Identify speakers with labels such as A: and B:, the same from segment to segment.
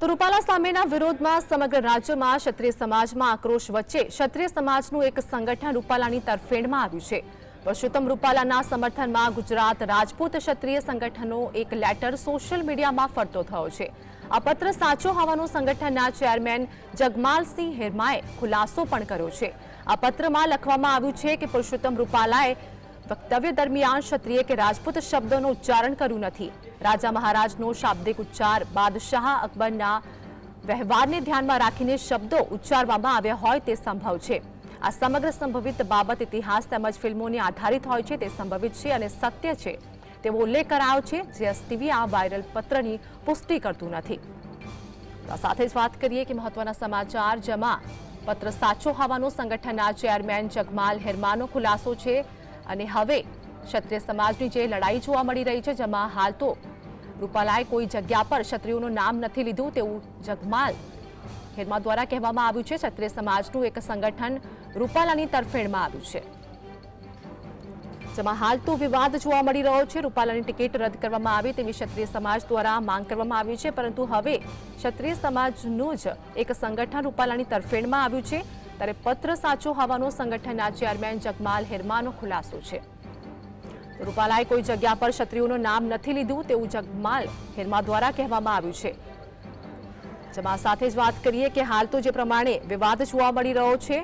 A: તો રૂપાલા સામેના વિરોધમાં સમગ્ર રાજ્યમાં ક્ષત્રિય સમાજમાં આક્રોશ વચ્ચે ક્ષત્રિય સમાજનું એક સંગઠન રૂપાલાની તરફેણમાં આવ્યું છે. પરસોત્તમ રૂપાલાના સમર્થનમાં ગુજરાત રાજપૂત ક્ષત્રિય સંગઠનનો એક લેટર સોશિયલ મીડિયામાં ફરતો થયો છે. આ પત્ર સાચો હોવાનો સંગઠનના ચેરમેન જગમાલસિંહ હેરમાએ ખુલાસો પણ કર્યો છે. આ પત્રમાં લખવામાં આવ્યું છે કે પુરુષોત્તમ રૂપાલાએ વક્તવ્ય દરમિયાન ક્ષત્રિય કે રાજપૂત શબ્દોનું ઉચ્ચારણ કર્યું નથી. રાજા મહારાજનો શાબ્દિક ઉચ્ચાર બાદશાહ અકબરના વ્યવહારને ધ્યાનમાં રાખીને શબ્દો ઉચ્ચારવામાં આવ્યા હોય તે સંભવ છે. આ સમગ્ર સંભવિત બાબત ઇતિહાસ તેમજ ફિલ્મોને આધારિત હોય છે તે સંભવિત છે અને સત્ય છે. તેવો ઉલ્લેખ કરાયો છે જે એસટીવી આ વાયરલ પત્રની પુષ્ટિ કરતું નથી. સાથે જ વાત કરીએ કે મહત્વના સમાચાર, જેમાં પત્ર સાચો હોવાનો સંગઠનના ચેરમેન જગમાલ હેરમાનો ખુલાસો છે. અને હવે ક્ષત્રિય સમાજની જે લડાઈ જોવા મળી રહી છે, જેમાં હાલ તો રૂપાલાએ કોઈ જગ્યા પર ક્ષત્રિયોનું નામ નથી લીધું, તેવું જગમાલ હેરમા દ્વારા કહેવામાં આવ્યું છે, ક્ષત્રિય સમાજનું એક સંગઠન રૂપાલાની તરફેણમાં આવ્યું છે. જેમાં હાલ તો વિવાદ જોવા મળી રહ્યો છે, રૂપાલાની ટિકિટ રદ કરવામાં આવી તેવી ક્ષત્રિય સમાજ દ્વારા માંગ કરવામાં આવી છે, પરંતુ હવે ક્ષત્રિય સમાજનું જ એક સંગઠન રૂપાલાની તરફેણમાં આવ્યું છે ત્યારે પત્ર સાચો હોવાનો સંગઠનના ચેરમેન જગમાલ હેરમાનો ખુલાસો છે. રૂપાલાએ કોઈ જગ્યા પર ક્ષત્રિયોનું નામ નથી લીધું તેવું જગમાલ હેરમા દ્વારા કહેવામાં આવ્યું છે. જેમાં સાથે જ વાત કરીએ કે હાલ તો જે પ્રમાણે વિવાદ જોવા મળી રહ્યો છે,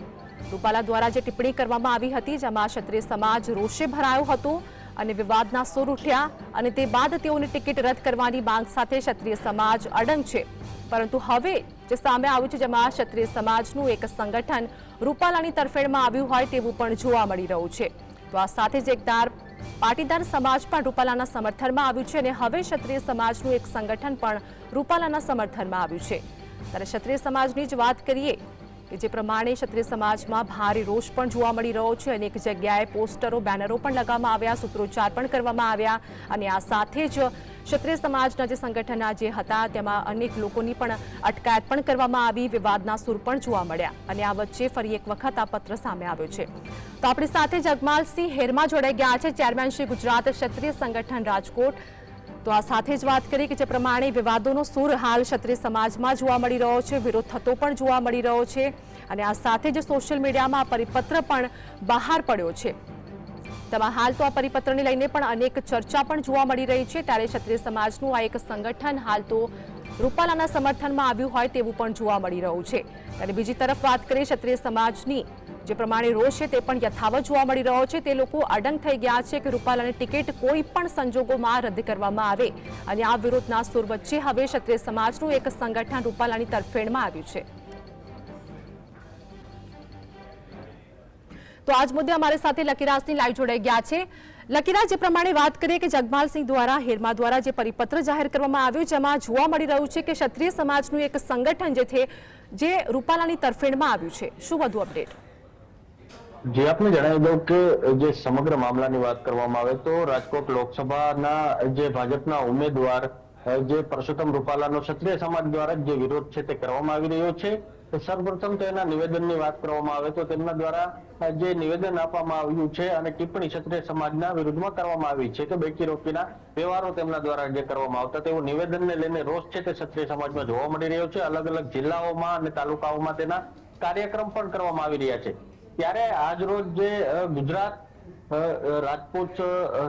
A: રૂપાલા દ્વારા જે ટિપ્પણી કરવામાં આવી હતી જેમાં ક્ષત્રિય સમાજ રોષે ભરાયો હતો અને વિવાદના સુર ઉઠ્યા અને તે બાદ તેઓની ટિકિટ રદ કરવાની માંગ સાથે ક્ષત્રિય સમાજ અડંગ છે. પરંતુ હવે જે સામે આવ્યું છે, જેમાં ક્ષત્રિય સમાજનું એક સંગઠન રૂપાલાની તરફેણમાં આવ્યું હોય તેવું પણ જોવા મળી રહ્યું છે. તો આ સાથે જ એકદાર પાટીદાર સમાજ પણ રૂપાલાના સમર્થનમાં આવ્યું છે અને હવે ક્ષત્રિય સમાજનું એક સંગઠન પણ રૂપાલાના સમર્થનમાં આવ્યું છે. ત્યારે ક્ષત્રિય સમાજની જ વાત કરીએ જે પ્રમાણે ક્ષત્રિય સમાજમાં ભારે રોષ પણ જોવા મળી રહ્યો છે અનેક જગ્યાએ પોસ્ટરો, બેનરો પણ લગાવવામાં આવ્યા, સૂત્રોચ્ચાર પણ કરવામાં આવ્યા અને આ સાથે જ ક્ષત્રિય સમાજના જે સંગઠનના જે હતા તેમાં અનેક લોકોની પણ અટકાયત પણ કરવામાં આવી, વિવાદના સૂર પણ જોવા મળ્યા અને આ વચ્ચે ફરી એક વખત આ પત્ર સામે આવ્યો છે. તો આપણી સાથે જગમાલસિંહ હેરમાં જોડાઈ ગયા છે, ચેરમેન શ્રી ગુજરાત ક્ષત્રિય સંગઠન રાજકોટ. તો આ સાથે જ વાત કરી કે જે પ્રમાણે વિવાદોનો સૂર હાલ ક્ષત્રિય સમાજમાં જોવા મળી રહ્યો છે, વિરોધ થતો પણ જોવા મળી રહ્યો છે અને આ સાથે જ સોશિયલ મીડિયામાં પરિપત્ર પણ બહાર પડ્યો છે. તેમાં હાલ તો આ પરિપત્રને લઈને પણ અનેક ચર્ચા પણ જોવા મળી રહી છે. ત્યારે ક્ષત્રિય સમાજનું આ એક સંગઠન હાલ તો રૂપાલાના સમર્થનમાં આવ્યું હોય તેવું પણ જોવા મળી રહ્યું છે. ત્યારે બીજી તરફ વાત કરીએ ક્ષત્રિય સમાજની જે પ્રમાણે રોષ છે તે પણ યથાવત જોવા મળી રહ્યો છે. તે લોકો અડંગ થઈ ગયા છે કે રૂપાલાની ટિકિટ કોઈ પણ સંજોગોમાં રદ કરવામાં આવે અને આ વિરોધના સુર વચ્ચે હવે ક્ષત્રિય સમાજનું એક સંગઠન રૂપાલાની તરફેણમાં આવ્યું છે. તો આજ મુદ્દે અમારી સાથે લકીરાજની લાઈવ જોડાઈ ગયા છે. લકીરાજ જે પ્રમાણે વાત કરીએ કે જગમાલસિંહ દ્વારા, હેરમા દ્વારા જે પરિપત્ર જાહેર કરવામાં આવ્યું, જેમાં જોવા મળી રહ્યું છે કે ક્ષત્રિય સમાજનું એક સંગઠન જે છે, જે રૂપાલાની તરફેણમાં આવ્યું છે. શું વધુ અપડેટ?
B: જે આપને જણાવી દઉં કે જે સમગ્ર મામલાની વાત કરવામાં આવે તો રાજકોટ લોકસભાના જે ભાજપના ઉમેદવાર, જે પરસોત્તમ રૂપાલાનો ક્ષત્રિય સમાજ દ્વારા જે વિરોધ છે તે કરવામાં આવી રહ્યો છે. સર્વપ્રથમ તો એના નિવેદનની વાત કરવામાં આવે તો તેમના દ્વારા જે નિવેદન આપવામાં આવ્યું છે અને ટિપ્પણી ક્ષત્રિય સમાજના વિરુદ્ધમાં કરવામાં આવી છે કે બેકી રોકીના વ્યવહારો તેમના દ્વારા જે કરવામાં આવતા તેવું નિવેદનને લઈને રોષ છે તે ક્ષત્રિય સમાજમાં જોવા મળી રહ્યો છે. અલગ અલગ જિલ્લાઓમાં અને તાલુકાઓમાં તેના કાર્યક્રમ પણ કરવામાં આવી રહ્યા છે. ત્યારે આજ રોજ જે ગુજરાત રાજપૂત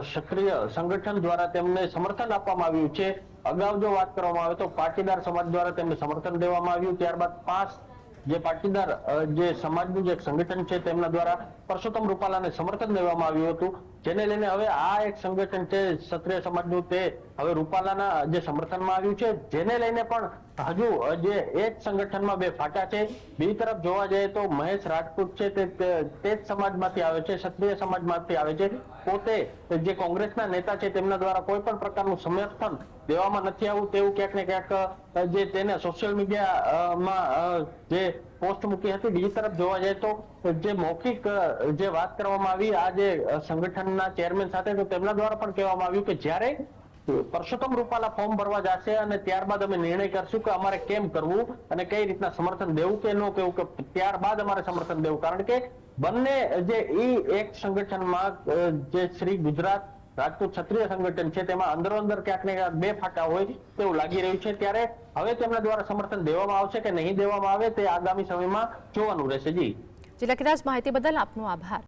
B: ક્ષત્રિય સંગઠન દ્વારા તેમને સમર્થન આપવામાં આવ્યું છે. અગાઉ જો વાત કરવામાં આવે તો પાટીદાર સમાજ દ્વારા તેમને સમર્થન દેવામાં આવ્યું. ત્યારબાદ પાંચ જે પાટીદાર જે સમાજનું જે સંગઠન છે તેમના દ્વારા પરસોત્તમ રૂપાલાને સમર્થન દેવામાં આવ્યું હતું. જેને લઈને હવે આ એક સંગઠન છે, ક્ષત્રિય સમાજનું તે હવે રૂપાલાના જે સમર્થનમાં આવ્યું છે, જેને લઈને પણ હજુ જે એક સંગઠનમાં બે ફાટા છે. બીજી તરફ જોવા જઈએ તો મહેશ રાજપૂત છે, તે તે જ સમાજમાંથી આવે છે, ક્ષત્રિય સમાજમાંથી આવે છે. પોતે જે કોંગ્રેસના નેતા છે, તેમના દ્વારા કોઈ પણ પ્રકારનું સમર્થન દેવામાં નથી આવું તેવું ક્યાંક ને ક્યાંક જે તેને સોશિયલ મીડિયામાં જે પોસ્ટ મૂકી હતી. બીજી તરફ જોવા જાય તો જે મૌખિક, જે વાત કરવામાં આવી, આ જે સંગઠનના ચેરમેન સાથે, તો તેમના દ્વારા પણ કહેવામાં આવ્યું કે જ્યારે પરસોત્તમ રૂપાલા ફોર્મ ભરવા જશે અને ત્યારબાદ અમે નિર્ણય કરશું કે અમારે કેમ કરવું અને કઈ રીતના સમર્થન દેવું કે ન કેવું કે ત્યારબાદ અમારે સમર્થન દેવું. કારણ કે બંને જે ઈ એક સંગઠનમાં જે શ્રી ગુજરાત રાજપૂત ક્ષત્રિય સંગઠન છે, તેમાં અંદરો અંદર ક્યાંક ને ક્યાંક બે ફાટા હોય તેવું લાગી રહ્યું છે. ત્યારે હવે તેમના દ્વારા સમર્થન દેવામાં આવશે કે નહીં દેવામાં આવે, તે આગામી સમયમાં જોવાનું રહેશે. જી.
A: જી, લખીરાજ, માહિતી બદલ આપનો આભાર.